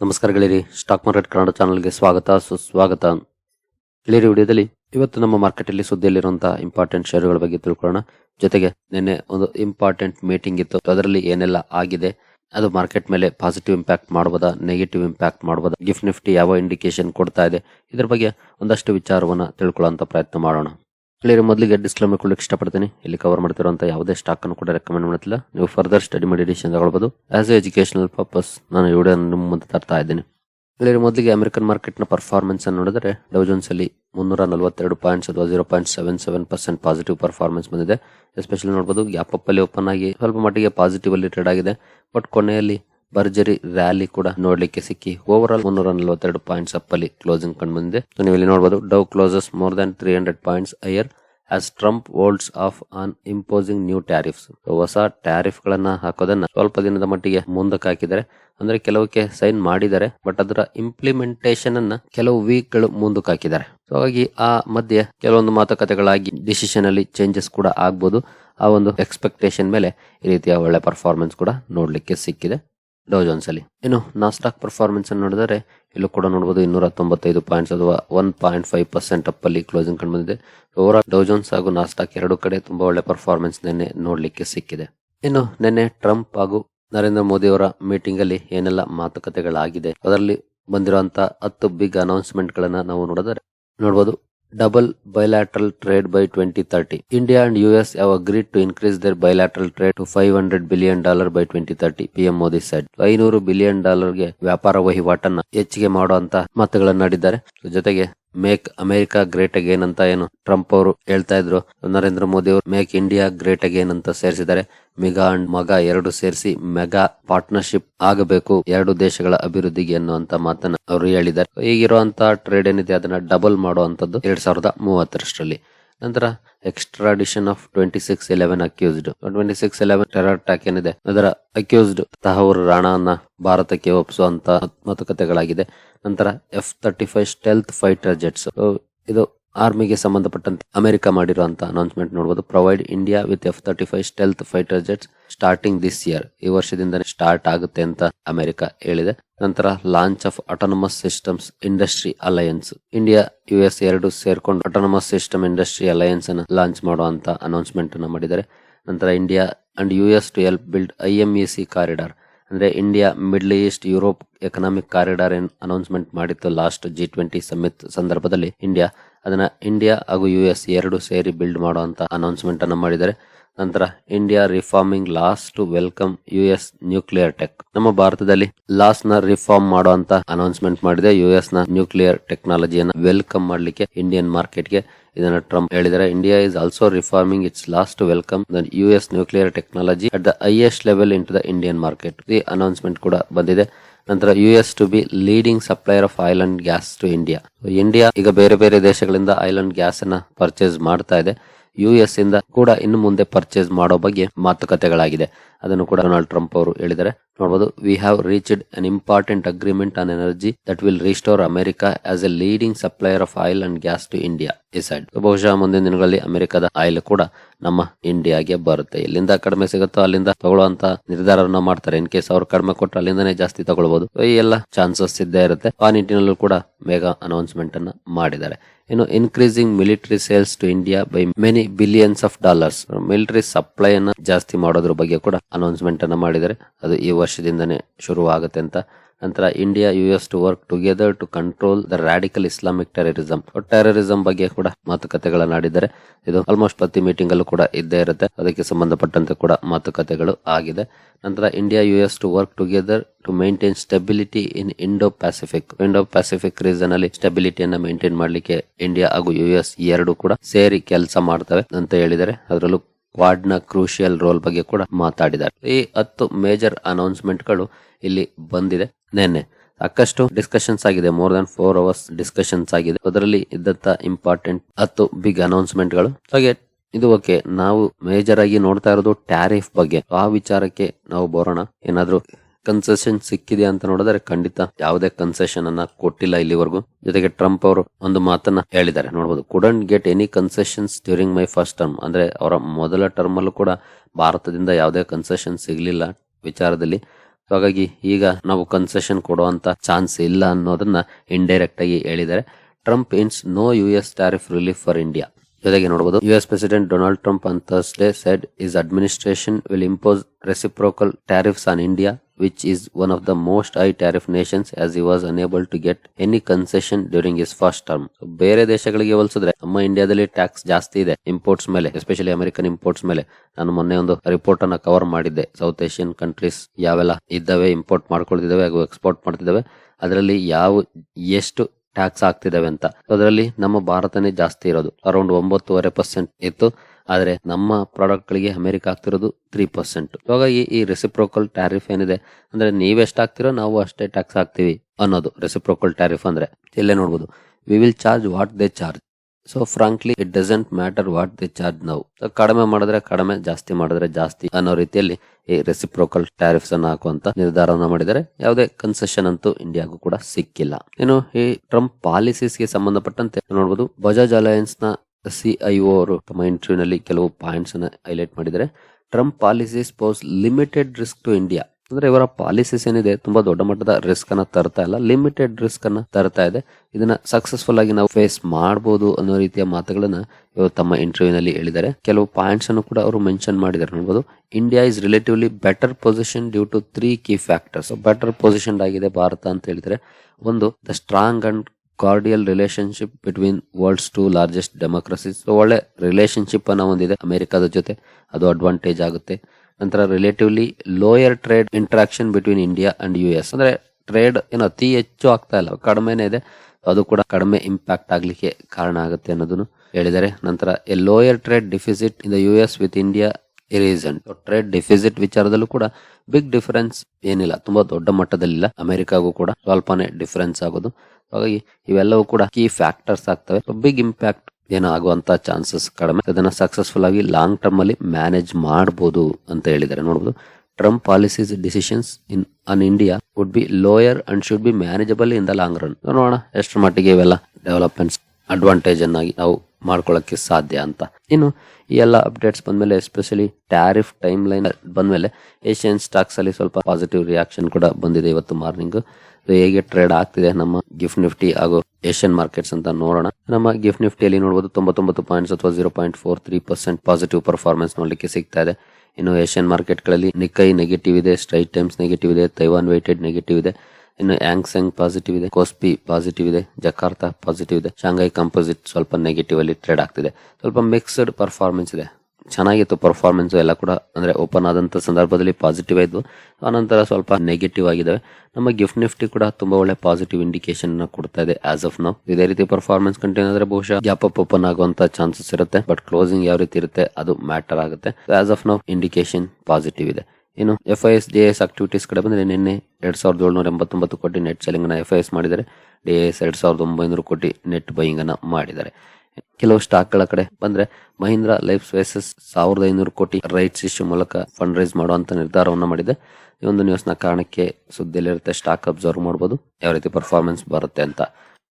ನಮಸ್ಕಾರ ಗೆಳೆಯರಿ. Stock market Kannada ಚಾನಲ್ಗೆ ಸ್ವಾಗತ, ಸುಸ್ವಾಗತ. ಗೆಳೆಯರಿ, ವಿಡಿಯೋದಲ್ಲಿ ಇವತ್ತು ನಮ್ಮ ಮಾರ್ಕೆಟ್ ಅಲ್ಲಿ ಸುದ್ದಿಯಲ್ಲಿರುವಂತಹ ಇಂಪಾರ್ಟೆಂಟ್ ಷೇರುಗಳ ಬಗ್ಗೆ ತಿಳ್ಕೊಳ್ಳೋಣ. ಜೊತೆಗೆ ನಿನ್ನೆ ಒಂದು ಇಂಪಾರ್ಟೆಂಟ್ ಮೀಟಿಂಗ್ ಇತ್ತು. ಅದರಲ್ಲಿ ಏನೆಲ್ಲ ಆಗಿದೆ, ಅದು ಮಾರ್ಕೆಟ್ ಮೇಲೆ ಪಾಸಿಟಿವ್ ಇಂಪ್ಯಾಕ್ಟ್ ಮಾಡಬಹುದಾ ನೆಗೆಟಿವ್ ಇಂಪ್ಯಾಕ್ಟ್ ಮಾಡಬಹುದಾ ಗಿಫ್ಟ್ ನಿಫ್ಟಿ ಯಾವ ಇಂಡಿಕೇಶನ್ ಕೊಡ್ತಾ ಇದೆ, ಇದರ ಬಗ್ಗೆ ಒಂದಷ್ಟು ವಿಚಾರವನ್ನ ತಿಳ್ಕೊಳ್ಳೋ ಪ್ರಯತ್ನ ಮಾಡೋಣ. ಗೆಳೆಯರಿ ಮೊದಲಿಗೆ ಡಿಸ್ಕ್ಲೇಮರ್ ಕೊಡ್ಲಿಕ್ಕೆ ಇಷ್ಟಪಡ್ತೀನಿ. ಇಲ್ಲಿ ಕವರ್ ಮಾಡ್ತಿರುವಂತ ಯಾವುದೇ ಸ್ಟಾಕ್ ಅನ್ನು ಕೂಡ ರೆಕಮೆಂಡ್ ಮಾಡ್ತಿಲ್ಲ. ನೀವು ಫರ್ದರ್ ಸ್ಟಡಿ ಮಾಡಿ ಡಿಸಿಷನ್ ತಗೊಳ್ಬಹುದು ಆಸ್ ಎ ಎಜುಕೇಶನಲ್ ಪರ್ಪಸ್ ನಾನು ವಿಡಿಯೋ ನಿಮ್ಮ ಮುಂದೆ ತರ್ತಾ ಇದ್ದೀನಿ. ಕ್ಲಿಯರ್ ಮೊದಲಿಗೆ ಅಮೆರಿಕನ್ ಮಾರ್ಕೆಟ್ನ ಪರ್ಫಾರ್ಮೆನ್ಸ್ ಅನ್ನು ನೋಡಿದ್ರೆ ಡೌಜನ್ಸ್ ಅಲ್ಲಿ ಮುನ್ನೂರ ನಲವತ್ತೆರಡು ಪಾಯಿಂಟ್ಸ್ ಅಥವಾ zero point seven seven percent positive performance ಬಂದಿದೆ. ಎಸ್ಪೆಷಲಿ ನೋಡಬಹುದು ಗ್ಯಾಪ್ ಅಪ್ ಅಲ್ಲಿ ಓಪನ್ ಆಗಿ ಸ್ವಲ್ಪ ಮಟ್ಟಿಗೆ ಪಾಸಿಟಿವ್ ಅಲ್ಲಿ ಟ್ರೇಡ್ ಆಗಿದೆ. ಬಟ್ ಕೊನೆಯಲ್ಲಿ ಭರ್ಜರಿ ರ್ಯಾಲಿ ಕೂಡ ನೋಡ್ಲಿಕ್ಕೆ ಸಿಕ್ಕಿ ಓವರ್ ಆಲ್ ಮುನ್ನೂರ ನಲವತ್ತೆರಡು ಪಾಯಿಂಟ್ಸ್ ಅಪ್ ಅಲ್ಲಿ ಕ್ಲೋಸಿಂಗ್ ಕಂಡು ಬಂದಿದೆ. ನೀವು ಇಲ್ಲಿ ನೋಡಬಹುದು Dow closes more than three hundred points higher as Trump holds off on imposing new tariffs ಹೊಸ ಟ್ಯಾರಿಫ್ ಗಳನ್ನ ಹಾಕೋದನ್ನ ಸ್ವಲ್ಪ ದಿನದ ಮಟ್ಟಿಗೆ ಮುಂದಕ್ಕೆ ಹಾಕಿದ್ದಾರೆ. ಅಂದ್ರೆ ಕೆಲವಕ್ಕೆ ಸೈನ್ ಮಾಡಿದ್ದಾರೆ ಬಟ್ ಅದರ ಇಂಪ್ಲಿಮೆಂಟೇಷನ್ ಅನ್ನ ಕೆಲವು ವೀಕ್ಗಳು ಮುಂದಕ್ಕೆ ಹಾಕಿದ್ದಾರೆ. ಸೊ ಹಾಗಾಗಿ ಆ ಮಧ್ಯೆ ಕೆಲವೊಂದು ಮಾತುಕತೆಗಳಾಗಿ ಡಿಸಿಷನ್ ಅಲ್ಲಿ ಚೇಂಜಸ್ ಕೂಡ ಆಗ್ಬೋದು. ಆ ಒಂದು ಎಕ್ಸ್ಪೆಕ್ಟೇಷನ್ ಮೇಲೆ ಈ ರೀತಿಯ ಒಳ್ಳೆ ಪರ್ಫಾರ್ಮೆನ್ಸ್ ಕೂಡ ನೋಡ್ಲಿಕ್ಕೆ ಸಿಕ್ಕಿದೆ. ಡೋಜೋನ್ಸ್ ಅಲ್ಲಿ. ಇನ್ನು ನಾಸ್ಟಾಕ್ ಪರ್ಫಾರ್ಮೆನ್ಸ್ ಅನ್ನು ನೋಡಿದರೆ, ಇಲ್ಲೂ ಕೂಡ ನೋಡಬಹುದು ಇನ್ನೂರ ತೊಂಬತ್ತೈದು ಪಾಯಿಂಟ್ಸ್ ಅಥವಾ one point five percent up ಅಲ್ಲಿ ಕ್ಲೋಸಿಂಗ್ ಕಂಡು ಬಂದಿದೆ. ಓವರ್ ಡೋಜೋನ್ಸ್ ಹಾಗೂ ನಾಸ್ಟಾಕ್ ಎರಡು ಕಡೆ ತುಂಬಾ ಒಳ್ಳೆ ಪರ್ಫಾರ್ಮೆನ್ಸ್ ನಿನ್ನೆ ನೋಡ್ಲಿಕ್ಕೆ ಸಿಕ್ಕಿದೆ. ಇನ್ನು ನಿನ್ನೆ ಟ್ರಂಪ್ ಹಾಗೂ ನರೇಂದ್ರ ಮೋದಿ ಅವರ ಮೀಟಿಂಗ್ ಅಲ್ಲಿ ಏನೆಲ್ಲ ಮಾತುಕತೆಗಳಾಗಿದೆ, ಅದರಲ್ಲಿ ಬಂದಿರುವಂತಹ ಹತ್ತು ಬಿಗ್ ಅನೌನ್ಸ್ಮೆಂಟ್ ಗಳನ್ನ ನಾವು ನೋಡಿದರೆ ನೋಡಬಹುದು double bilateral trade by 2030. India and US have agreed to increase their bilateral trade to 500 billion dollar by 2030. PM Modi said. ಐನೂರು ಬಿಲಿಯನ್ ಡಾಲರ್ಗೆ ವ್ಯಾಪಾರ ವಹಿವಾಟನ್ನ ಹೆಚ್ಚಿಗೆ ಮಾಡುವಂತ ಮಾತುಗಳನ್ನಾಡಿದ್ದಾರೆ So, ಜೊತೆಗೆ ಮೇಕ್ ಅಮೆರಿಕಾ ಗ್ರೇಟ್ ಅಗೇನ್ ಅಂತ ಏನು ಟ್ರಂಪ್ ಅವರು ಹೇಳ್ತಾ ಇದ್ರು. ನರೇಂದ್ರ ಮೋದಿ ಅವರು ಮೇಕ್ ಇಂಡಿಯಾ ಗ್ರೇಟ್ ಅಗೇನ್ ಅಂತ ಸೇರಿಸಿದ್ದಾರೆ. ಮೆಗಾ ಅಂಡ್ ಮಗ ಎರಡು ಸೇರಿಸಿ ಮೆಗಾ ಪಾರ್ಟ್ನರ್ಶಿಪ್ ಆಗಬೇಕು ಎರಡು ದೇಶಗಳ ಅಭಿವೃದ್ಧಿಗೆ ಅನ್ನುವಂತ ಮಾತನ್ನ ಅವರು ಹೇಳಿದ್ದಾರೆ. ಈಗಿರುವಂತ ಟ್ರೇಡ್ ಏನಿದೆ ಅದನ್ನ ಡಬಲ್ ಮಾಡುವಂತದ್ದು ಎರಡ್ ಸಾವಿರದ ಮೂವತ್ತರಷ್ಟರಲ್ಲಿ. ನಂತರ extradition of twenty six eleven accused twenty six eleven terror attack ಏನಿದೆ, ಅದರ ಅಕ್ಯೂಸ್ಡ್ ತಹವೂರ್ ರಾಣಾನ ಭಾರತಕ್ಕೆ ಒಪ್ಪಿಸುವಂತ ಮಾತುಕತೆಗಳಾಗಿದೆ ನಂತರ F thirty five stealth fighter jets ಇದು ಆರ್ಮಿಗೆ ಸಂಬಂಧಪಟ್ಟಂತೆ ಅಮೆರಿಕ ಮಾಡಿರುವಂತ ಅನೌನ್ಸ್ಮೆಂಟ್ ನೋಡಬಹುದು provide India with F thirty five stealth fighter jets starting this year ಈ ವರ್ಷದಿಂದ ಸ್ಟಾರ್ಟ್ ಆಗುತ್ತೆ ಅಂತ ಅಮೆರಿಕ ಹೇಳಿದೆ. ನಂತರ launch of autonomous systems industry alliance India U S ಎರಡು ಸೇರ್ಕೊಂಡು ಆಟೋನಮಸ್ ಸಿಸ್ಟಮ್ ಇಂಡಸ್ಟ್ರಿ ಅಲಯನ್ಸ್ ಅನ್ನು ಲಾಂಚ್ ಮಾಡುವಂತ ಅನೌನ್ಸ್ಮೆಂಟ್ ಅನ್ನು ಮಾಡಿದ್ದಾರೆ. ನಂತರ India and U S to help build I M E C corridor ಅಂದ್ರೆ India, Middle East, Europe economic corridor ಏನ್ announcement ಮಾಡಿತ್ತು ಲಾಸ್ಟ್ ಜಿ ಟ್ವೆಂಟಿ ಸಮಿತ್ ಸಂದರ್ಭದಲ್ಲಿ ಇಂಡಿಯಾ. ಅದನ್ನ ಇಂಡಿಯಾ ಹಾಗೂ ಯು ಎಸ್ ಎರಡು ಸೇರಿ ಬಿಲ್ಡ್ ಮಾಡುವಂತ ಅನೌನ್ಸ್ಮೆಂಟ್ ಅನ್ನು ಮಾಡಿದ್ದಾರೆ. ನಂತರ India reforming laws to welcome U S nuclear tech ನಮ್ಮ ಭಾರತದಲ್ಲಿ ಲಾಸ್ನ ರಿಫಾರ್ಮ್ ಮಾಡುವಂತ ಅನೌನ್ಸ್ಮೆಂಟ್ ಮಾಡಿದೆ ಯು ಎಸ್ನ ನ್ಯೂಕ್ಲಿಯರ್ ಟೆಕ್ನಾಲಜಿಯನ್ನು ವೆಲ್ಕಮ್ ಮಾಡ್ಲಿಕ್ಕೆ ಇಂಡಿಯನ್ ಮಾರ್ಕೆಟ್ಗೆ ಇದನ್ನ ಟ್ರಂಪ್ ಹೇಳಿದರೆ India is also reforming its last welcome the U S nuclear technology at the highest level into the Indian market ಈ ಅನೌನ್ಸ್ಮೆಂಟ್ ಕೂಡ ಬಂದಿದೆ. ನಂತರ U S to be leading supplier of oil and gas to India India ಈಗ ಬೇರೆ ಬೇರೆ ದೇಶಗಳಿಂದ island gas ಅನ್ನ purchase ಮಾಡ್ತಾ ಇದೆ. ಯು ಎಸ್ ಇಂದ ಕೂಡ ಇನ್ನು ಮುಂದೆ ಪರ್ಚೇಸ್ ಮಾಡೋ ಬಗ್ಗೆ ಮಾತುಕತೆಗಳಾಗಿದೆ. ಅದನ್ನು ಕೂಡ ಡೊನಾಲ್ಡ್ ಟ್ರಂಪ್ ಅವರು ಹೇಳಿದ್ದಾರೆ. ನೋಡಬಹುದು we have reached an important agreement on energy that will restore America as a leading supplier of oil and gas to India ಈ ಸೈಡ್ ಬಹುಶಃ ಮುಂದಿನ ದಿನಗಳಲ್ಲಿ ಅಮೆರಿಕದ ಆಯಿಲ್ ಕೂಡ ನಮ್ಮ ಇಂಡಿಯಾಗೆ ಬರುತ್ತೆ. ಎಲ್ಲಿಂದ ಕಡಿಮೆ ಸಿಗುತ್ತೋ ಅಲ್ಲಿಂದ ತಗೊಳ್ಳುವಂತ ನಿರ್ಧಾರವನ್ನ ಮಾಡ್ತಾರೆ. ಇನ್ ಕೇಸ್ ಅವ್ರು ಕಡಿಮೆ ಕೊಟ್ಟರೆ ಅಲ್ಲಿಂದನೇ ಜಾಸ್ತಿ ತಗೊಳ್ಬಹುದು ಈ ಎಲ್ಲ ಚಾನ್ಸಸ್ ಇದ್ದೇ ಇರುತ್ತೆ. ಆ ನಿಟ್ಟಿನಲ್ಲೂ ಕೂಡ ಬೇಗ ಅನೌನ್ಸ್ಮೆಂಟ್ ಅನ್ನ ಮಾಡಿದ್ದಾರೆ. ಇನ್ನು increasing military sales to India by many billions of dollars military supply ಅನ್ನ ಜಾಸ್ತಿ ಮಾಡೋದ್ರ ಬಗ್ಗೆ ಕೂಡ ಅನೌನ್ಸ್ಮೆಂಟ್ ಅನ್ನ ಮಾಡಿದ್ದಾರೆ. ಅದು ಈ ವರ್ಷದಿಂದನೇ ಶುರು ಆಗುತ್ತೆ ಅಂತ ನಂತರ India U S to work together to control the radical Islamic terrorism terrorism ಬಗ್ಗೆ ಕೂಡ ಮಾತುಕತೆಗಳನ್ನಾಡಿದ್ದಾರೆ ಇದು ಆಲ್ಮೋಸ್ಟ್ ಪ್ರತಿ ಮೀಟಿಂಗ್ ಅಲ್ಲೂ ಕೂಡ ಇದ್ದೇ ಇರುತ್ತೆ. ಅದಕ್ಕೆ ಸಂಬಂಧಪಟ್ಟಂತೆ ಕೂಡ ಮಾತುಕತೆಗಳು ಆಗಿದೆ. ನಂತರ India U S to work together to maintain stability in Indo Pacific Indo Pacific region ಅಲ್ಲಿ ಸ್ಟೆಬಿಲಿಟಿಯನ್ನು ಮೇಂಟೈನ್ ಮಾಡಲಿಕ್ಕೆ ಇಂಡಿಯಾ ಹಾಗೂ ಯು ಎಸ್ ಎರಡು ಕೂಡ ಸೇರಿ ಕೆಲಸ ಮಾಡ್ತವೆ ಅಂತ ಹೇಳಿದರೆ ಅದರಲ್ಲೂ ಕ್ವಾಡ್ನ ಕ್ರೂಷಿಯಲ್ ರೋಲ್ ಬಗ್ಗೆ ಕೂಡ ಮಾತಾಡಿದ್ದಾರೆ. ಈ ಹತ್ತು ಮೇಜರ್ ಅನೌನ್ಸ್ಮೆಂಟ್ಗಳು ಇಲ್ಲಿ ಬಂದಿದೆ. ನಿನ್ನೆ ಸಾಕಷ್ಟು ಡಿಸ್ಕಷನ್ಸ್ ಆಗಿದೆ. More than four hours discussions ಆಗಿದೆ. ಅದರಲ್ಲಿ ಇದ್ದಂತ ಇಂಪಾರ್ಟೆಂಟ್ ಹತ್ತು ಬಿಗ್ ಅನೌನ್ಸ್ಮೆಂಟ್ಗಳು ಹಾಗೆ ಇದು ಓಕೆ, ನಾವು ಮೇಜರ್ ಆಗಿ ನೋಡ್ತಾ ಇರೋದು ಟ್ಯಾರಿಫ್ ಬಗ್ಗೆ. ಆ ವಿಚಾರಕ್ಕೆ ನಾವು ಬರೋಣ. ಏನಾದ್ರೂ ಕನ್ಸೆಷನ್ ಸಿಕ್ಕಿದೆ ಅಂತ ನೋಡಿದ್ರೆ ಖಂಡಿತ ಯಾವುದೇ ಕನ್ಸೆಷನ್ ಅನ್ನ ಕೊಟ್ಟಿಲ್ಲ ಇಲ್ಲಿವರೆಗೂ. ಜೊತೆಗೆ ಟ್ರಂಪ್ ಅವರು ಒಂದು ಮಾತನ್ನ ಹೇಳಿದ್ದಾರೆ. ನೋಡಬಹುದು couldn't get any concessions during my first term ಅಂದ್ರೆ ಅವರ ಮೊದಲ ಟರ್ಮ್ ಅಲ್ಲೂ ಕೂಡ ಭಾರತದಿಂದ ಯಾವುದೇ ಕನ್ಸೆಷನ್ ಸಿಗಲಿಲ್ಲ ವಿಚಾರದಲ್ಲಿ. ಹಾಗಾಗಿ ಈಗ ನಾವು ಕನ್ಸೆಷನ್ ಕೊಡುವಂತ ಚಾನ್ಸ್ ಇಲ್ಲ ಅನ್ನೋದನ್ನ ಇಂಡೈರೆಕ್ಟ್ ಆಗಿ ಹೇಳಿದ್ದಾರೆ. Trump ins no U S tariff relief for India ಜೊತೆಗೆ ನೋಡಬಹುದು U S president Donald Trump on Thursday said his administration will impose reciprocal tariffs on India which is one of the most high tariff nations, as he was unable to get any concession during his first term. ಬೇರೆ ದೇಶಗಳಿಗೆ ಹೋಲಿಸಿದ್ರೆ, ನಮ್ಮ ಇಂಡಿಯಾದಲ್ಲಿ tax ಜಾಸ್ತಿ ಇದೆ imports ಮೇಲೆ especially American imports ಮೇಲೆ. ನಾನು ಮೊನ್ನೆ ಒಂದು ರಿಪೋರ್ಟ್ ಅನ್ನ ಕವರ್ ಮಾಡಿದ್ದೆ. ಸೌತ್ ಏಷ್ಯನ್ ಕಂಟ್ರೀಸ್ ಯಾವೆಲ್ಲ ಇದ್ದಾವೆ ಇಂಪೋರ್ಟ್ ಮಾಡ್ಕೊಳ್ತಿದ್ದಾವೆ ಹಾಗೂ ಎಕ್ಸ್ಪೋರ್ಟ್ ಮಾಡ್ತಿದ್ದಾವೆ. ಅದರಲ್ಲಿ ಯಾವ, ಎಷ್ಟು ಟ್ಯಾಕ್ಸ್ ಆಗ್ತಿದಾವೆ ಅಂತ. ಅದರಲ್ಲಿ ನಮ್ಮ ಭಾರತನೇ ಜಾಸ್ತಿ ಇರೋದು. ಅರೌಂಡ್ ಒಂಬತ್ತುವರೆ ಪರ್ಸೆಂಟ್ ಇತ್ತು. ಆದರೆ ನಮ್ಮ ಪ್ರಾಡಕ್ಟ್ಗಳಿಗೆ ಅಮೆರಿಕ ಆಗ್ತಿರೋದು ತ್ರೀ ಪರ್ಸೆಂಟ್. ಇವಾಗ ಈ ರೆಸಿಪ್ರೋಕಲ್ ಟ್ಯಾರಿಫ್ ಏನಿದೆ? ಅಂದ್ರೆ ನೀವ್ ಎಷ್ಟು ಹಾಕ್ತಿರೋ ನಾವು ಅಷ್ಟೇ ಟ್ಯಾಕ್ಸ್ ಹಾಕ್ತೀವಿ ಅನ್ನೋದು. ರೆಸಿಪ್ರೋಕಲ್ ಟ್ಯಾರಿಫ್ ಅಂದ್ರೆ ಇಲ್ಲೇ ನೋಡ್ಬೋದು. We will charge what they charge so frankly it doesn't matter what the charge ನಾವು ಕಡಿಮೆ ಮಾಡಿದ್ರೆ ಕಡಿಮೆ, ಜಾಸ್ತಿ ಮಾಡಿದ್ರೆ ಜಾಸ್ತಿ ಅನ್ನೋ ರೀತಿಯಲ್ಲಿ ಈ ರೆಸಿಪ್ರೋಕಲ್ ಟ್ಯಾರಿಫ್ಸ್ ಅನ್ನು ಹಾಕುವಂತ ನಿರ್ಧಾರವನ್ನು ಮಾಡಿದರೆ ಯಾವುದೇ ಕನ್ಸೆಷನ್ ಅಂತೂ ಇಂಡಿಯಾಗೂ ಕೂಡ ಸಿಕ್ಕಿಲ್ಲ. ಇನ್ನು ಈ ಟ್ರಂಪ್ ಪಾಲಿಸೀಸ್ಗೆ ಸಂಬಂಧಪಟ್ಟಂತೆ ನೋಡಬಹುದು ಬಜಾಜ್ ಅಲಯನ್ಸ್ನ ಸಿಐಒ ಅವರು ತಮ್ಮ ಇಂಟರ್ವ್ಯೂ ನಲ್ಲಿ ಕೆಲವು ಪಾಯಿಂಟ್ಸ್ ಅನ್ನು ಹೈಲೈಟ್ ಮಾಡಿದರೆ Trump policies pose limited risk to India ಅಂದ್ರೆ ಇವರ ಪಾಲಿಸೀಸ್ ಏನಿದೆ, ತುಂಬಾ ದೊಡ್ಡ ಮಟ್ಟದ ರಿಸ್ಕ್ ಅನ್ನ ತರ್ತಾ ಇಲ್ಲ. ಲಿಮಿಟೆಡ್ ರಿಸ್ಕ್ ಅನ್ನ ತರ್ತಾ ಇದೆ. ಇದನ್ನ ಸಕ್ಸಸ್ಫುಲ್ ಆಗಿ ನಾವು ಫೇಸ್ ಮಾಡಬಹುದು ಅನ್ನೋ ರೀತಿಯ ಮಾತುಗಳನ್ನ ಇವರು ತಮ್ಮ ಇಂಟರ್ವ್ಯೂ ನಲ್ಲಿ ಹೇಳಿದ್ದಾರೆ. ಕೆಲವು ಪಾಯಿಂಟ್ಸ್ ಅನ್ನು ಕೂಡ ಅವರು ಮೆನ್ಷನ್ ಮಾಡಿದ್ದಾರೆ. ನೋಡಬಹುದು India is relatively better position due to three key factors better position ಆಗಿದೆ ಭಾರತ ಅಂತ ಹೇಳಿದ್ರೆ, ಒಂದು the strong and cordial relationship between world's two largest democracies ಒಳ್ಳೆ ರಿಲೇಶನ್ಶಿಪ್ ಅನ್ನ ಹೊಂದಿದೆ ಅಮೆರಿಕದ ಜೊತೆ. ಅದು ಅಡ್ವಾಂಟೇಜ್ ಆಗುತ್ತೆ. ನಂತರ relatively lower trade interaction between India and U S ಅಂದ್ರೆ ಟ್ರೇಡ್ ಏನು ಅತಿ ಹೆಚ್ಚು ಆಗ್ತಾ ಇಲ್ಲ, ಕಡಿಮೆನೇ ಇದೆ. ಅದು ಕೂಡ ಕಡಿಮೆ ಇಂಪ್ಯಾಕ್ಟ್ ಆಗಲಿಕ್ಕೆ ಕಾರಣ ಆಗುತ್ತೆ ಅನ್ನೋದನ್ನು ಹೇಳಿದ್ದಾರೆ. ನಂತರ a lower trade deficit in the U S with India reason trade deficit ವಿಚಾರದಲ್ಲೂ ಕೂಡ ಬಿಗ್ ಡಿಫರೆನ್ಸ್ ಏನಿಲ್ಲ, ತುಂಬಾ ದೊಡ್ಡ ಮಟ್ಟದಲ್ಲಿಲ್ಲ. ಅಮೆರಿಕಾಗೂ ಕೂಡ ಸ್ವಲ್ಪನೇ ಡಿಫರೆನ್ಸ್ ಆಗೋದು. ಹಾಗಾಗಿ ಇವೆಲ್ಲವೂ ಕೂಡ ಕೀ ಫ್ಯಾಕ್ಟರ್ಸ್ ಆಗ್ತವೆ. ಬಿಗ್ ಇಂಪ್ಯಾಕ್ಟ್ ಏನೋ ಆಗುವಂತ ಚಾನ್ಸಸ್ ಕಡಿಮೆ. ಅದನ್ನ ಸಕ್ಸಸ್ಫುಲ್ ಆಗಿ ಲಾಂಗ್ ಟರ್ಮ್ ಅಲ್ಲಿ ಮ್ಯಾನೇಜ್ ಮಾಡಬಹುದು ಅಂತ ಹೇಳಿದ್ದಾರೆ. ನೋಡಬಹುದು Trump policies decisions in an India would be lower and should be manageable in the long run ನೋಡೋಣ, ಎಷ್ಟರ ಮಟ್ಟಿಗೆ ಇವೆಲ್ಲ ಡೆವಲಪ್ಮೆಂಟ್ಸ್ ಅಡ್ವಾಂಟೇಜ್ ಅನ್ನಾಗಿ ನಾವು ಮಾಡ್ಕೊಳ್ಳೋಕೆ ಸಾಧ್ಯ ಅಂತ. ಇನ್ನು ಈ ಎಲ್ಲ ಅಪ್ಡೇಟ್ಸ್ ಬಂದ್ಮೇಲೆ ಎಸ್ಪೆಷಲಿ ಟ್ಯಾರಿಫ್ ಟೈಮ್ ಲೈನ್ ಬಂದ್ಮೇಲೆ ಏಷ್ಯನ್ ಸ್ಟಾಕ್ಸ್ ಅಲ್ಲಿ ಸ್ವಲ್ಪ ಪಾಸಿಟಿವ್ ರಿಯಾಕ್ಷನ್ ಕೂಡ ಬಂದಿದೆ ಇವತ್ತು ಮಾರ್ನಿಂಗ್ ಹೇಗೆ ಟ್ರೇಡ್ ಆಗ್ತಿದೆ ನಮ್ಮ ಗಿಫ್ಟ್ ನಿಫ್ಟಿ ಹಾಗೂ ಏಷ್ಯನ್ ಮಾರ್ಕೆಟ್ಸ್ ಅಂತ ನೋಡೋಣ. ನಮ್ಮ ಗಿಫ್ಟ್ ನಿಫ್ಟಿಯಲ್ಲಿ ನೋಡಬಹುದು ತೊಂಬತ್ತೊಂಬತ್ತು ಪಾಯಿಂಟ್ಸ್ ಅಥವಾ zero point four three percent positive performance ನೋಡಲಿಕ್ಕೆ ಸಿಗ್ತಾ ಇದೆ. ಇನ್ನು ಏಷ್ಯನ್ ಮಾರ್ಕೆಟ್ಗಳಲ್ಲಿ ನಿಕ್ಕೈ ನೆಗೆಟಿವ್ ಇದೆ ಸ್ಟ್ರೈಟ್ ಟೈಮ್ಸ್ ನೆಗೆಟಿವ್ ಇದೆ ತೈವಾನ್ ವೇಟೆಡ್ ನೆಗೆಟಿವ್ ಇದೆ. ಇನ್ನು ಆಂಗ್ಸೆಂಗ್ ಪಾಸಿಟಿವ್ ಇದೆ ಕೋಸ್ಪಿ ಪಾಸಿಟಿವ್ ಇದೆ ಜಕಾರ್ತಾ ಪಾಸಿಟಿವ್ ಇದೆ ಶಾಂಘೈ ಕಂಪೋಸಿಟ್ ಸ್ವಲ್ಪ ನೆಗೆಟಿವ್ ಅಲ್ಲಿ ಟ್ರೇಡ್ ಆಗ್ತಿದೆ. ಸ್ವಲ್ಪ ಮಿಕ್ಸ್ಡ್ ಪರ್ಫಾರ್ಮೆನ್ಸ್ ಇದೆ. ಚೆನ್ನಾಗಿತ್ತು ಪರ್ಫಾರ್ಮೆನ್ಸ್ ಎಲ್ಲ ಕೂಡ, ಅಂದ್ರೆ ಓಪನ್ ಆದಂತ ಸಂದರ್ಭದಲ್ಲಿ ಪಾಸಿಟಿವ್ ಆಯ್ತು. ಆನಂತರ ಸ್ವಲ್ಪ ನೆಗೆಟಿವ್ ಆಗಿದಾವೆ. ನಮ್ಮ ಗಿಫ್ಟ್ ನಿಫ್ಟಿ ಕೂಡ ತುಂಬಾ ಒಳ್ಳೆ ಪಾಸಿಟಿವ್ ಇಂಡಿಕೇಶನ್ ಕೊಡ್ತಾ ಇದೆ ಆಸ್ ಆಫ್ ನಾವು ಇದೇ ರೀತಿ ಪರ್ಫಾರ್ಮೆನ್ಸ್ ಕಂಟಿನ್ಯೂ ಆದ್ರೆ ಬಹುಶಃ ಗ್ಯಾಪ್ ಅಪ್ ಓಪನ್ ಆಗುವಂತ ಚಾನ್ಸಸ್ ಇರುತ್ತೆ ಬಟ್ ಕ್ಲೋಸಿಂಗ್ ಯಾವ ರೀತಿ ಇರುತ್ತೆ, ಅದು ಮ್ಯಾಟರ್ ಆಗುತ್ತೆ. ಆಸ್ ಆಫ್ ನಾವು ಇಂಡಿಕೇಶನ್ ಪಾಸಿಟಿವ್ ಇದೆ. ಇನ್ನು F I s D s activities ಕಡೆ ಬಂದರೆ ನಿನ್ನೆ ಎರಡ್ ಸಾವಿರದ ಏಳ್ನೂರ ಎಂಬತ್ತೊಂಬತ್ತು ಕೋಟಿ net selling F I s ಮಾಡಿದ್ದಾರೆ. ಡಿ ಎಸ್ ಎರಡು ಸಾವಿರದ ಒಂಬೈನೂರು ಕೋಟಿ ನೆಟ್ ಬೈಯಿಂಗನ್ನು ಮಾಡಿದ್ದಾರೆ. ಕೆಲವು ಸ್ಟಾಕ್ಗಳ ಕಡೆ ಬಂದ್ರೆ ಮಹೀಂದ್ರ ಲೈಫ್ ಸ್ಪೇಸಸ್ ಸಾವಿರದ ಐನೂರು ಕೋಟಿ ರೈಟ್ಸ್ ಇಶ್ಯೂ ಮೂಲಕ ಫಂಡ್ ರೈಸ್ ಮಾಡುವಂಥ ನಿರ್ಧಾರವನ್ನು ಮಾಡಿದೆ. ಈ ಒಂದು ನ್ಯೂಸ್ನ ಕಾರಣಕ್ಕೆ ಸುದ್ದಿಯಲ್ಲಿರುತ್ತೆ ಸ್ಟಾಕ್ ಅಬ್ಸರ್ವ್ ಮಾಡಬಹುದು ಯಾವ ರೀತಿ ಪರ್ಫಾರ್ಮೆನ್ಸ್ ಬರುತ್ತೆ ಅಂತ.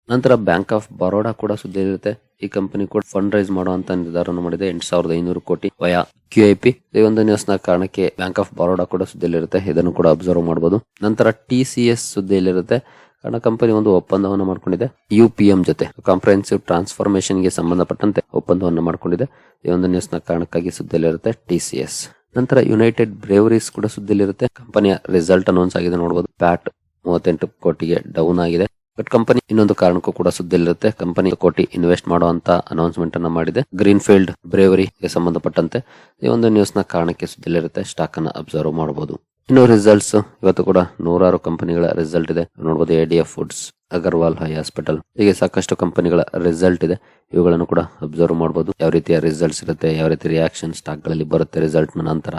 ನಂತರ ಬ್ಯಾಂಕ್ ಆಫ್ ಬರೋಡಾ ಕೂಡ ಸುದ್ದಿಯಲ್ಲಿರುತ್ತೆ ಈ ಕಂಪನಿ ಕೂಡ ಫಂಡ್ ರೈಸ್ ಮಾಡುವಂತ ನಿರ್ಧಾರವನ್ನು ಮಾಡಿದೆ. ಎಂಟು ಸಾವಿರದ ಐನೂರು ಕೋಟಿ ವಯಾ ಕ್ಯೂ ಐ ಪಿ. ಈ ಒಂದು ನ್ಯೂಸ್ನ ಕಾರಣಕ್ಕೆ ಬ್ಯಾಂಕ್ ಆಫ್ ಬರೋಡಾ ಕೂಡ ಸುದ್ದಿಯಲ್ಲಿರುತ್ತೆ. ಇದನ್ನು ಕೂಡ ಅಬ್ಸರ್ವ್ ಮಾಡಬಹುದು ನಂತರ ಟಿ ಸಿ ಎಸ್ ಸುದ್ದಿಯಲ್ಲಿರುತ್ತೆ. ಕಾರಣ ಕಂಪನಿ ಒಂದು ಒಪ್ಪಂದವನ್ನು ಮಾಡಿಕೊಂಡಿದೆ. ಯು ಪಿ ಎಂ ಜೊತೆ ಕಾಂಪ್ರಹೆನ್ಸಿವ್ ಟ್ರಾನ್ಸ್ಫಾರ್ಮೇಶನ್ಗೆ ಸಂಬಂಧಪಟ್ಟಂತೆ ಒಪ್ಪಂದವನ್ನು ಮಾಡಿಕೊಂಡಿದೆ. ಈ ಒಂದು ನ್ಯೂಸ್ನ ಕಾರಣಕ್ಕಾಗಿ ಸುದ್ದಿಯಲ್ಲಿರುತ್ತೆ ಟಿ ಸಿ ಎಸ್. ನಂತರ ಯುನೈಟೆಡ್ ಬ್ರೇವರೀಸ್ ಕೂಡ ಸುದ್ದಿಯಲ್ಲಿರುತ್ತೆ. ಕಂಪನಿಯ ರಿಸಲ್ಟ್ ಅನೌನ್ಸ್ ಆಗಿದೆ ನೋಡಬಹುದು ಪ್ಯಾಟ್ ಮೂವತ್ತೆಂಟು ಕೋಟಿಗೆ ಡೌನ್ ಆಗಿದೆ. ಬಟ್ ಕಂಪನಿ ಇನ್ನೊಂದು ಕಾರಣಕ್ಕೂ ಕೂಡ ಸುದ್ದಿಯಲ್ಲಿರುತ್ತೆ ಕಂಪನಿ ಕೋಟಿ ಇನ್ವೆಸ್ಟ್ ಮಾಡುವಂತ ಅನೌನ್ಸ್ಮೆಂಟ್ ಅನ್ನ ಮಾಡಿದೆ. ಗ್ರೀನ್ ಫೀಲ್ಡ್ ಬ್ರೇವರಿಗೆ ಸಂಬಂಧಪಟ್ಟಂತೆ ಈ ಒಂದು ನ್ಯೂಸ್ನ ಕಾರಣಕ್ಕೆ ಸುದ್ದಿಯಲ್ಲಿರುತ್ತೆ ಸ್ಟಾಕ್ ಅನ್ನ ಅಬ್ಸರ್ವ್ ಮಾಡಬಹುದು ಇನ್ನು ರಿಸಲ್ಟ್ಸ್ ಇವತ್ತು ಕೂಡ ನೂರಾರು ಕಂಪನಿಗಳ ರಿಸಲ್ಟ್ ಇದೆ. ನೋಡಬಹುದು ADF foods Agarwal eye hospital ಹೀಗೆ ಸಾಕಷ್ಟು ಕಂಪನಿಗಳ ರಿಸಲ್ಟ್ ಇದೆ. ಇವುಗಳನ್ನು ಕೂಡ ಅಬ್ಸರ್ವ್ ಮಾಡಬಹುದು ಯಾವ ರೀತಿಯ ರಿಸಲ್ಟ್ಸ್ ಇರುತ್ತೆ, ಯಾವ ರೀತಿ ರಿಯಾಕ್ಷನ್ ಸ್ಟಾಕ್ಗಳಲ್ಲಿ ಬರುತ್ತೆ ರಿಸಲ್ಟ್ನ ನಂತರ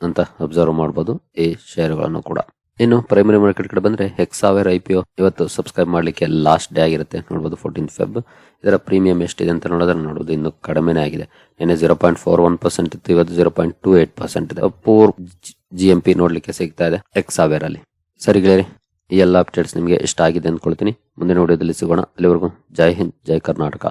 ಅಂತ ಅಬ್ಸರ್ವ್ ಮಾಡಬಹುದು ಈ ಶೇರ್ಗಳನ್ನು ಕೂಡ. ಇನ್ನು ಪ್ರೈಮರಿ ಮಾರ್ಕೆಟ್ ಕಡೆ ಬಂದ್ರೆ ಹೆಕ್ಸಾವೇರ್ ಐ ಪಿ ಇವತ್ತು ಸಬ್ಸ್ಕ್ರೈಬ್ ಮಾಡ್ಲಿಕ್ಕೆ ಲಾಸ್ಟ್ ಡೇ ಆಗಿರುತ್ತೆ. ನೋಡಬಹುದು ಫೋರ್ಟೀನ್ ಫೆಬ್ ಇದರ ಪ್ರೀಮಿಯಂ ಎಷ್ಟಿದೆ ಅಂತ ನೋಡೋದ್ರೆ ನೋಡಬಹುದು ಇನ್ನು ಕಡಿಮೆನೇ ಆಗಿದೆ. ನಿನ್ನೆ zero point four one percent ಇತ್ತು. ಇವತ್ತು zero point two eight percent ಇದೆ. ಪೂರ್ ಜಿ ಎಂ ಪಿ ನೋಡ್ಲಿಕ್ಕೆ ಸಿಗ್ತಾ ಇದೆ ಎಕ್ಸಾವೇರ್ ಅಲ್ಲಿ. ಸರಿ ಗೆಳೆಯರಿ, ಈ ಎಲ್ಲ ಅಪ್ಡೇಟ್ಸ್ ನಿಮಗೆ ಇಷ್ಟ ಆಗಿದೆ ಅಂದ್ಕೊಳ್ತೀನಿ. ಮುಂದಿನ ವಿಡಿಯೋದಲ್ಲಿ ಸಿಗೋಣ. ಅಲ್ಲಿವರೆಗೂ ಜೈ ಹಿಂದ್, ಜೈ ಕರ್ನಾಟಕ.